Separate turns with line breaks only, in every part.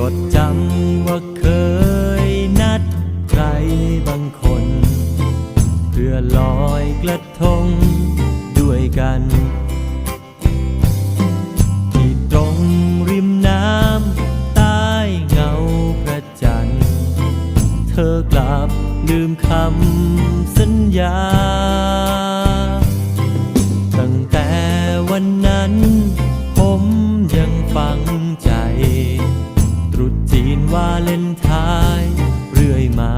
จดจำว่าเคยนัดใครบางคน เพื่อลอยกระทงด้วยกัน ที่ตรงริมน้ำใต้เงาพระจันทร์ เธอกลับลืมคำสัญญา เลนไทน์เรื่อยมา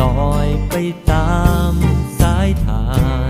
ลอยไปตามสายทาง